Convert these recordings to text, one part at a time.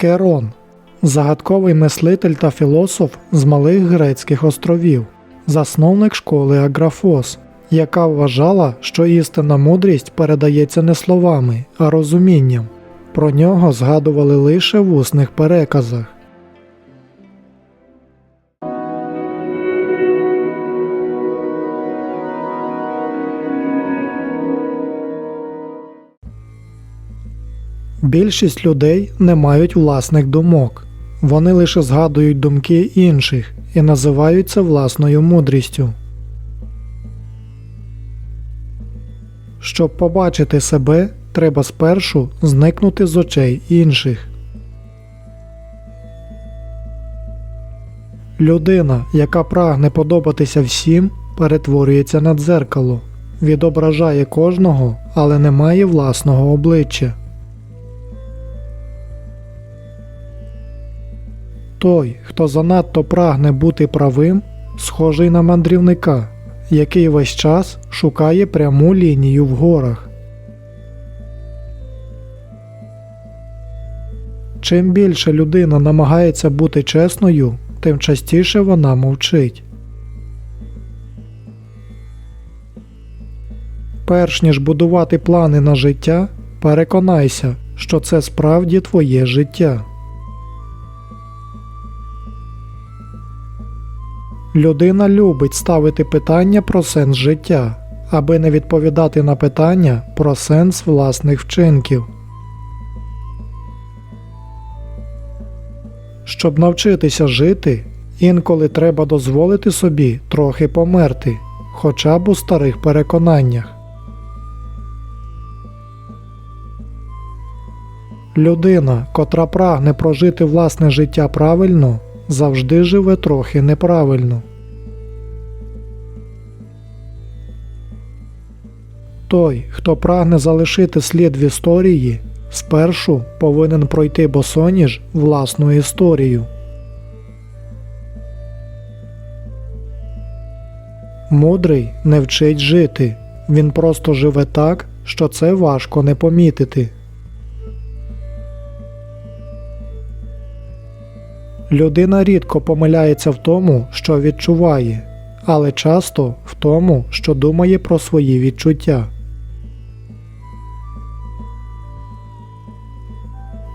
Керон загадковий мислитель та філософ з малих грецьких островів, засновник школи Аграфос, яка вважала, що істинна мудрість передається не словами, а розумінням. Про нього згадували лише в усних переказах. Більшість людей не мають власних думок. Вони лише згадують думки інших і називають це власною мудрістю. Щоб побачити себе, треба спершу зникнути з очей інших. Людина, яка прагне подобатися всім, перетворюється на дзеркало, відображає кожного, але не має власного обличчя. Той, хто занадто прагне бути правим, схожий на мандрівника, який весь час шукає пряму лінію в горах. Чим більше людина намагається бути чесною, тим частіше вона мовчить. Перш ніж будувати плани на життя, переконайся, що це справді твоє життя. Людина любить ставити питання про сенс життя, аби не відповідати на питання про сенс власних вчинків. Щоб навчитися жити, інколи треба дозволити собі трохи померти, хоча б у старих переконаннях. Людина, котра прагне прожити власне життя правильно, завжди живе трохи неправильно. Той, хто прагне залишити слід в історії, спершу повинен пройти босоніж власну історію. Мудрий не вчить жити, він просто живе так, що це важко не помітити. Людина рідко помиляється в тому, що відчуває, але часто в тому, що думає про свої відчуття.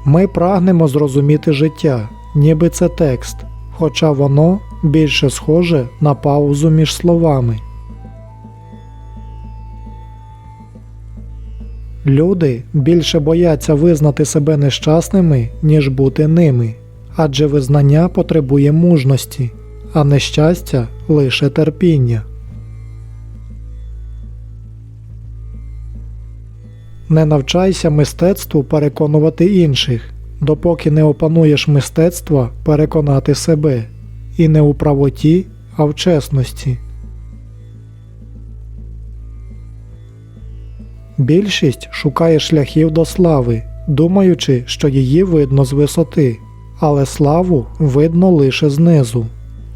Ми прагнемо зрозуміти життя, ніби це текст, хоча воно більше схоже на паузу між словами. Люди більше бояться визнати себе нещасними, ніж бути ними, адже визнання потребує мужності, а нещастя лише терпіння. Не навчайся мистецтву переконувати інших, допоки не опануєш мистецтва переконати себе, і не у правоті, а в чесності. Більшість шукає шляхів до слави, думаючи, що її видно з висоти, але славу видно лише знизу.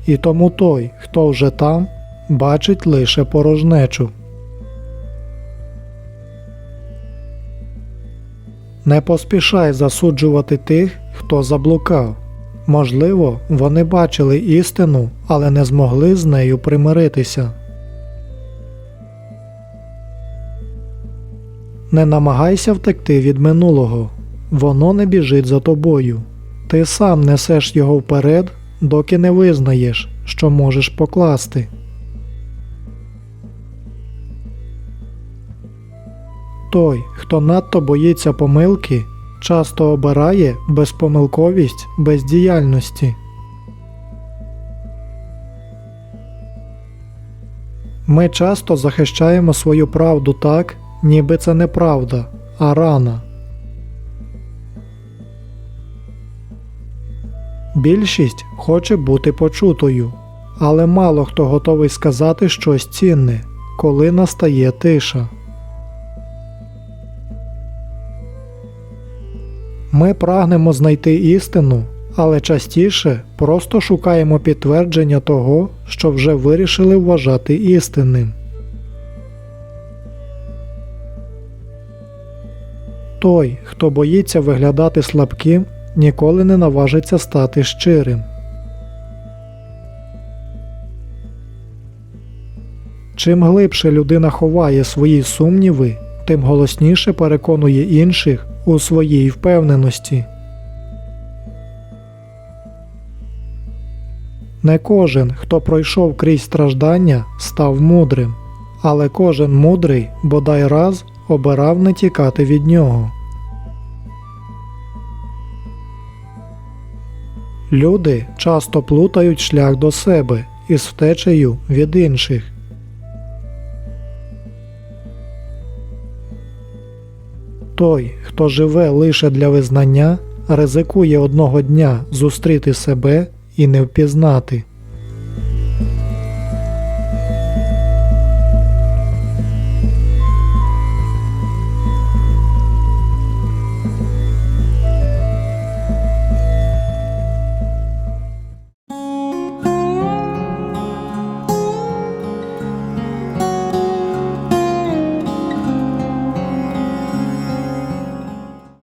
І тому той, хто вже там, бачить лише порожнечу. Не поспішай засуджувати тих, хто заблукав. Можливо, вони бачили істину, але не змогли з нею примиритися. Не намагайся втекти від минулого, воно не біжить за тобою. Ти сам несеш його вперед, доки не визнаєш, що можеш покласти. Той, хто надто боїться помилки, часто обирає безпомилковість бездіяльності. Ми часто захищаємо свою правду так, ніби це не правда, а рана. Більшість хоче бути почутою, але мало хто готовий сказати щось цінне, коли настає тиша. Ми прагнемо знайти істину, але частіше просто шукаємо підтвердження того, що вже вирішили вважати істинним. Той, хто боїться виглядати слабким, ніколи не наважиться стати щирим. Чим глибше людина ховає свої сумніви, тим голосніше переконує інших у своїй впевненості. Не кожен, хто пройшов крізь страждання, став мудрим, але кожен мудрий бодай раз обирав не тікати від нього. Люди часто плутають шлях до себе із втечею від інших. Той, хто живе лише для визнання, ризикує одного дня зустріти себе і не впізнати.